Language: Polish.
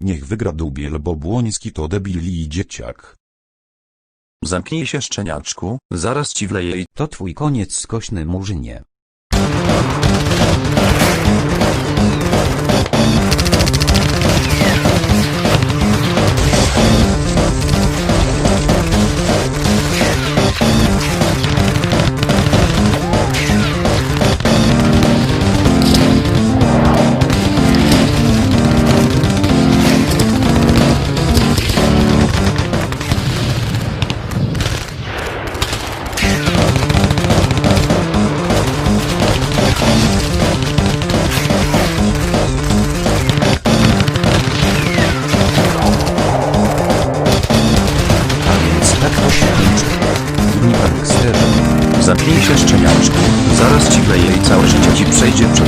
Niech wygra dubiel, bo Błoński to debil i dzieciak. Zamknij się szczeniaczku, zaraz ci wleję i To twój koniec skośny murzynie. Zapnij się szczeniaczku, zaraz ci wleje i całe życie ci przejdzie przez